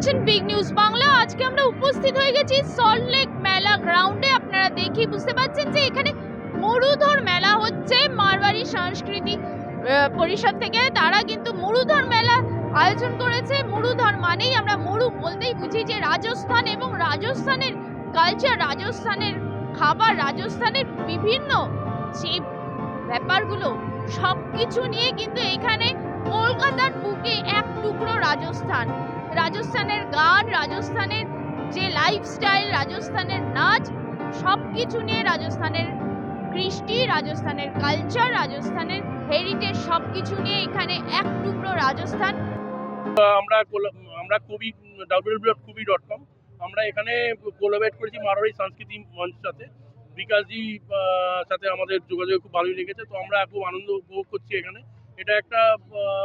দেখছেন big news Bangla আজকে আমরা উপস্থিত হয়ে গেছি সল্টলেক মেলা গ্রাউন্ডে আপনারা দেখি বুঝতে পারছেন যে এখানে মরুধর মেলা হচ্ছে মারবাড়ি সাংস্কৃতিক পরিষদ থেকে। তারা কিন্তু মরুধর মেলা আয়োজন করেছে। মরুধর মানেই আমরা মরু বলতেই বুঝি যে রাজস্থান এবং রাজস্থানের কালচার রাজস্থানের খাবার, রাজস্থানের বিভিন্ন যে ব্যাপারগুলো সব কিছু নিয়ে কিন্তু এখানে কলকাতার বুকে এক টুকরো রাজস্থান। রাজস্থানের গান, রাজস্থানের যে লাইফস্টাইল রাজস্থানের নাচ সব কিছু নিয়ে রাজস্থানের কৃষ্টি, রাজস্থানের কালচার রাজস্থানের হেরিটেজ সব কিছু নিয়ে এখানে এক টুকরো রাজস্থান। আমরা আমরা কবি ডাব্লিউ ডট কবি ডট কম আমরা এখানে কোলাবেট করেছি মারোয়ারি সাংস্কৃতিক মঞ্চের সাথে। বিকাশজি সাথে আমাদের যোগাযোগ খুব ভালোই লেগেছে। তো আমরা খুব আনন্দ উপভোগ করছি এখানে। এটা একটা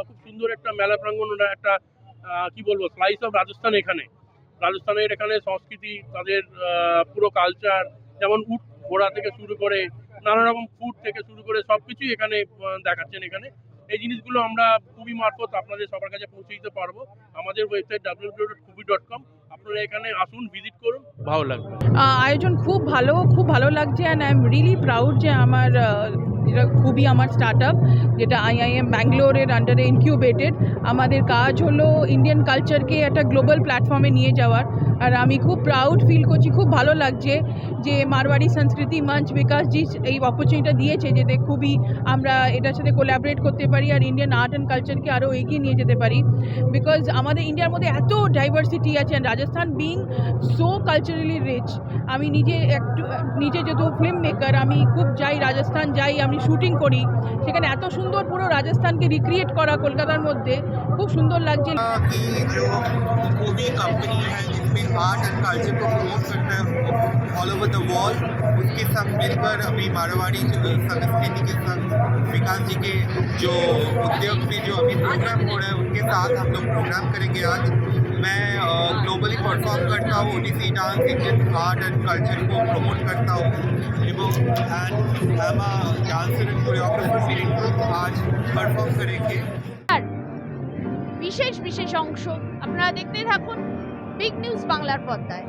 খুব সুন্দর একটা মেলা প্রাঙ্গণ ওটা একটা কি বলব স্লাইস অফ রাজস্থান এখানে। রাজস্থানের এখানে সংস্কৃতি তাদের পুরো কালচার যেমন উট ঘোড়া থেকে শুরু করে নানা রকম ফুড থেকে শুরু করে সব কিছুই এখানে দেখাচ্ছেন এখানে। এই জিনিসগুলো আমরা খুবই মারফত আপনাদের সবার কাছে পৌঁছে দিতে পারব। আমাদের ওয়েবসাইট ডাব্লিউ ডট কুবি ডট কম আপনারা এখানে আসুন ভিজিট করুন। ভালো লাগবে। আয়োজন খুব ভালো খুব ভালো লাগছে and I am really proud যে আমার যেটা খুবই আমার স্টার্ট আপ যেটা আইআইএম ব্যাঙ্গালোরের আন্ডারে ইনকিউবেটেড আমাদের কাজ হলো ইন্ডিয়ান কালচারকে একটা গ্লোবাল প্ল্যাটফর্মে নিয়ে যাওয়ার। আর আমি খুব প্রাউড ফিল করছি, খুব ভালো লাগছে যে মারওয়াড়ি সংস্কৃতি মঞ্চ বিকাশজি এই অপরচুনিটিটা দিয়েছে, যাতে খুবই আমরা এটার সাথে কোলাবরেট করতে পারি আর ইন্ডিয়ান আর্ট অ্যান্ড কালচারকে আরও এগিয়ে নিয়ে যেতে পারি। বিকজ আমাদের ইন্ডিয়ার মধ্যে এত ডাইভার্সিটি আছে Rajasthan being so culturally rich আমি নিজে একটু, নিজে যেহেতু ফিল্ম মেকার আমি খুব যাই রাজস্থান যাই আমি শুটিং করি সেখানে এত সুন্দর পুরো রাজস্থানকে রিক্রিয়েট করা কলকাতার মধ্যে খুব সুন্দর লাগছে की जो कोबी कंपनी है जिसमें आर्ट एंड कल्चर को प्रमोट करता है ऑल ओवर द वर्ल्ड उसके संग मिलकर अभी मारवाड़ी जो संस्कृति के संग विकास जी के जो उद्योग में जो अभी प्रोग्राम हो रहा है उनके साथ हम लोग प्रोग्राम करेंगे आज मैं ग्लोबली परफॉर्म करता हूँ Odissi dance Indian art and culture को प्रमोट करता हूँ এবং एंड हम डांसर एंड कोरियोग्राफर आज परफॉर्म करेंगे আর বিশেষ বিশেষ অংশ আপনারা দেখতে থাকুন বিগ নিউজ বাংলার পর্দায়